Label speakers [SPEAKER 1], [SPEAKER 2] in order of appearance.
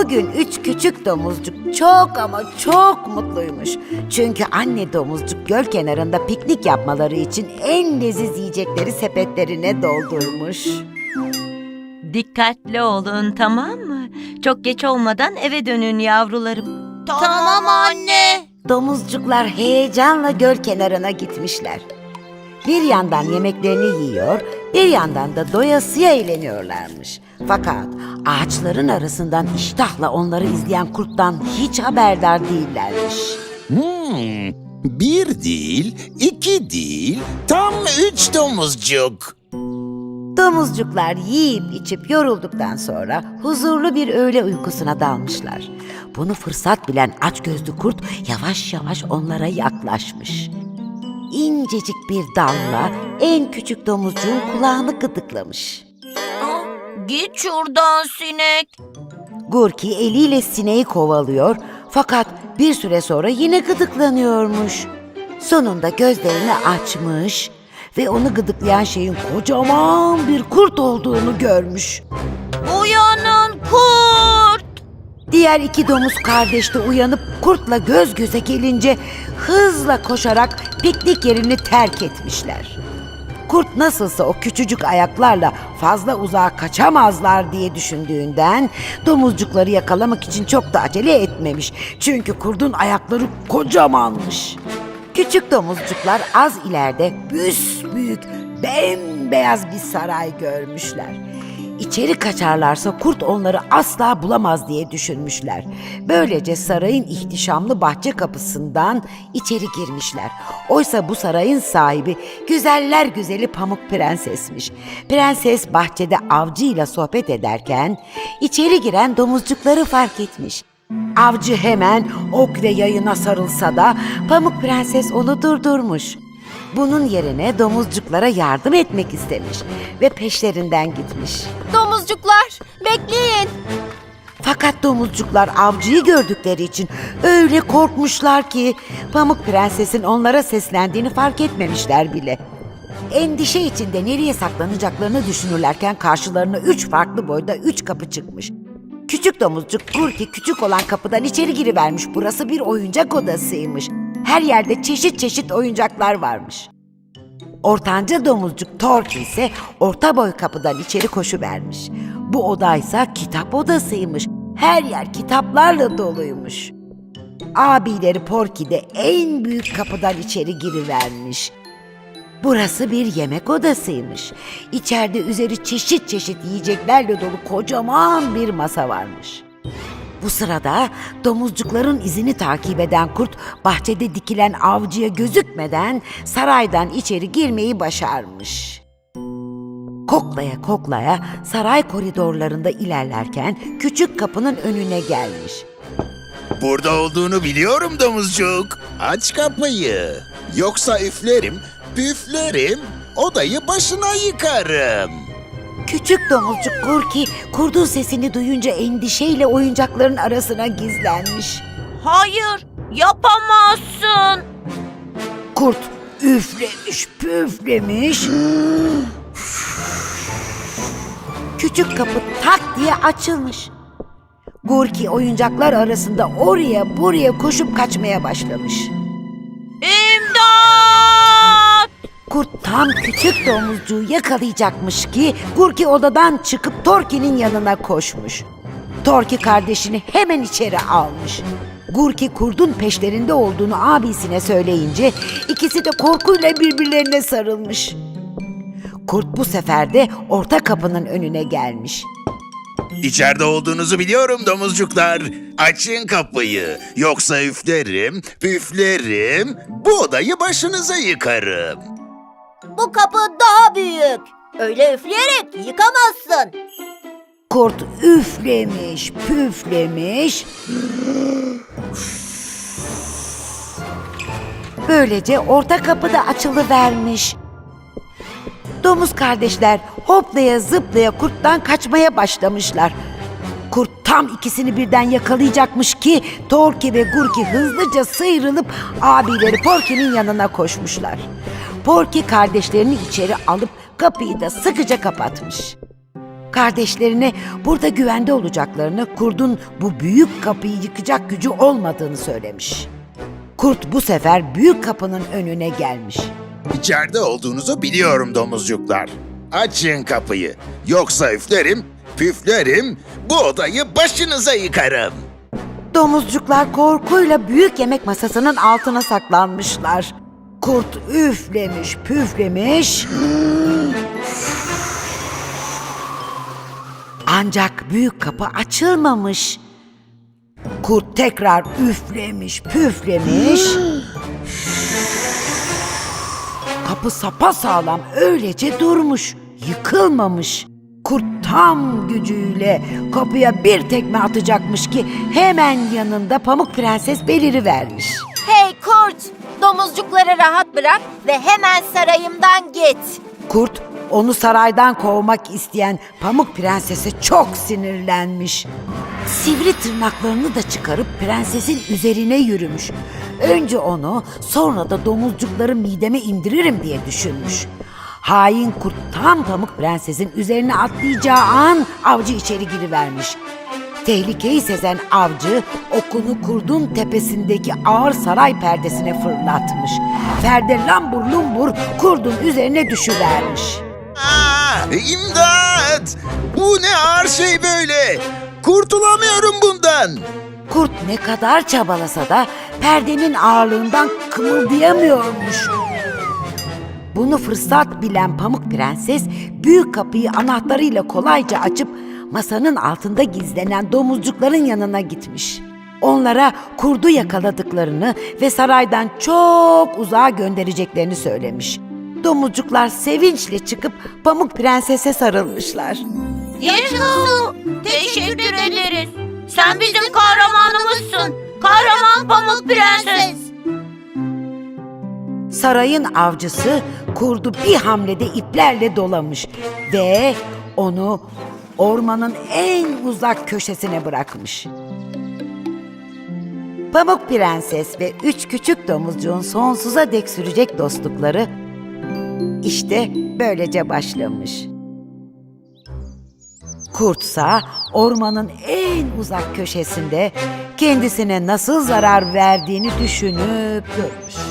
[SPEAKER 1] O gün üç küçük domuzcuk çok ama çok mutluymuş. Çünkü anne domuzcuk göl kenarında piknik yapmaları için en leziz yiyecekleri sepetlerine doldurmuş.
[SPEAKER 2] Dikkatli olun tamam mı? Çok geç olmadan eve dönün yavrularım.
[SPEAKER 3] Tamam anne.
[SPEAKER 1] Domuzcuklar heyecanla göl kenarına gitmişler. Bir yandan yemeklerini yiyor, bir yandan da doyasıya eğleniyorlarmış. Fakat ağaçların arasından iştahla onları izleyen kurttan hiç haberdar değillermiş.
[SPEAKER 4] Hmm, bir değil, iki değil, tam üç domuzcuk.
[SPEAKER 1] Domuzcuklar yiyip içip yorulduktan sonra huzurlu bir öğle uykusuna dalmışlar. Bunu fırsat bilen açgözlü kurt yavaş yavaş onlara yaklaşmış. İncecik bir dalla en küçük domuzcuğun kulağını gıdıklamış.
[SPEAKER 3] Git şuradan sinek.
[SPEAKER 1] Gurki eliyle sineği kovalıyor fakat bir süre sonra yine gıdıklanıyormuş. Sonunda gözlerini açmış ve onu gıdıklayan şeyin kocaman bir kurt olduğunu görmüş.
[SPEAKER 3] Uyanın kurt.
[SPEAKER 1] Diğer iki domuz kardeş de uyanıp kurtla göz göze gelince hızla koşarak piknik yerini terk etmişler. Kurt nasılsa o küçücük ayaklarla fazla uzağa kaçamazlar diye düşündüğünden domuzcukları yakalamak için çok da acele etmemiş. Çünkü kurdun ayakları kocamanmış. Küçük domuzcuklar az ileride büyük bembeyaz bir saray görmüşler. İçeri kaçarlarsa kurt onları asla bulamaz diye düşünmüşler. Böylece sarayın ihtişamlı bahçe kapısından içeri girmişler. Oysa bu sarayın sahibi güzeller güzeli Pamuk Prensesmiş. Prenses bahçede avcıyla sohbet ederken içeri giren domuzcukları fark etmiş. Avcı hemen ok ve yayına sarılsa da Pamuk Prenses onu durdurmuş. Bunun yerine domuzcuklara yardım etmek istemiş ve peşlerinden gitmiş.
[SPEAKER 3] Domuzcuklar bekleyin.
[SPEAKER 1] Fakat domuzcuklar avcıyı gördükleri için öyle korkmuşlar ki Pamuk Prenses'in onlara seslendiğini fark etmemişler bile. Endişe içinde nereye saklanacaklarını düşünürlerken karşılarına üç farklı boyda üç kapı çıkmış. Küçük domuzcuk Gurki küçük olan kapıdan içeri girivermiş. Burası bir oyuncak odasıymış. Her yerde çeşit çeşit oyuncaklar varmış. Ortanca domuzcuk Torki ise orta boy kapıdan içeri koşuvermiş. Bu odaysa kitap odasıymış. Her yer kitaplarla doluymuş. Abileri Porky de en büyük kapıdan içeri girivermiş. Burası bir yemek odasıymış. İçeride üzeri çeşit çeşit yiyeceklerle dolu kocaman bir masa varmış. Bu sırada domuzcukların izini takip eden kurt bahçede dikilen avcıya gözükmeden saraydan içeri girmeyi başarmış. Koklaya koklaya saray koridorlarında ilerlerken küçük kapının önüne gelmiş.
[SPEAKER 4] Burada olduğunu biliyorum domuzcuk. Aç kapıyı. Yoksa üflerim, püflerim, odayı başına yıkarım.
[SPEAKER 1] Küçük domuzcuk Gurki kurdun sesini duyunca endişeyle oyuncakların arasına gizlenmiş.
[SPEAKER 3] Hayır yapamazsın.
[SPEAKER 1] Kurt üflemiş püflemiş. Küçük kapı tak diye açılmış. Gurki oyuncaklar arasında oraya buraya koşup kaçmaya başlamış. Kurt tam küçük domuzcuğu yakalayacakmış ki Gurki odadan çıkıp Torki'nin yanına koşmuş. Torki kardeşini hemen içeri almış. Gurki kurdun peşlerinde olduğunu abisine söyleyince ikisi de korkuyla birbirlerine sarılmış. Kurt bu sefer de orta kapının önüne gelmiş.
[SPEAKER 4] İçeride olduğunuzu biliyorum domuzcuklar. Açın kapıyı. Yoksa üflerim, püflerim, bu odayı başınıza yıkarım.
[SPEAKER 3] Bu kapı daha büyük. Öyle üfleyerek yıkamazsın.
[SPEAKER 1] Kurt üflemiş, püflemiş. Böylece orta kapı da açılıvermiş. Domuz kardeşler hoplaya zıplaya kurttan kaçmaya başlamışlar. Kurt tam ikisini birden yakalayacakmış ki Torki ve Gurki hızlıca sıyrılıp abileri Porky'nin yanına koşmuşlar. Porky kardeşlerini içeri alıp kapıyı da sıkıca kapatmış. Kardeşlerine burada güvende olacaklarını, kurdun bu büyük kapıyı yıkacak gücü olmadığını söylemiş. Kurt bu sefer büyük kapının önüne gelmiş.
[SPEAKER 4] İçeride olduğunuzu biliyorum domuzcuklar. Açın kapıyı. Yoksa üflerim, püflerim, bu odayı başınıza yıkarım.
[SPEAKER 1] Domuzcuklar korkuyla büyük yemek masasının altına saklanmışlar. Kurt üflemiş, püflemiş. Ancak büyük kapı açılmamış. Kurt tekrar üflemiş, püflemiş. Kapı sapasağlam öylece durmuş, yıkılmamış. Kurt tam gücüyle kapıya bir tekme atacakmış ki hemen yanında Pamuk Prenses belirivermiş.
[SPEAKER 3] Domuzcukları rahat bırak ve hemen sarayımdan git.
[SPEAKER 1] Kurt onu saraydan kovmak isteyen Pamuk Prenses'e çok sinirlenmiş. Sivri tırnaklarını da çıkarıp prensesin üzerine yürümüş. Önce onu sonra da domuzcukları mideme indiririm diye düşünmüş. Hain kurt tam Pamuk Prenses'in üzerine atlayacağı an avcı içeri girivermiş. Tehlikeyi sezen avcı okunu kurdun tepesindeki ağır saray perdesine fırlatmış. Perde lambur lumbur kurdun üzerine düşüvermiş.
[SPEAKER 4] Aa, imdat! Bu ne ağır şey böyle? Kurtulamıyorum bundan.
[SPEAKER 1] Kurt ne kadar çabalasa da perdenin ağırlığından kımıldayamıyormuş. Bunu fırsat bilen Pamuk Prenses büyük kapıyı anahtarıyla kolayca açıp masanın altında gizlenen domuzcukların yanına gitmiş. Onlara kurdu yakaladıklarını ve saraydan çok uzağa göndereceklerini söylemiş. Domuzcuklar sevinçle çıkıp Pamuk Prenses'e sarılmışlar.
[SPEAKER 3] Yaşasın. Teşekkür ederiz. Sen bizim kahramanımızsın. Kahraman Pamuk Prenses.
[SPEAKER 1] Sarayın avcısı kurdu bir hamlede iplerle dolamış ve onu ormanın en uzak köşesine bırakmış. Pamuk Prenses ve üç küçük domuzcuğun sonsuza dek sürecek dostlukları işte böylece başlamış. Kurtsa ormanın en uzak köşesinde kendisine nasıl zarar verdiğini düşünüp durmuş.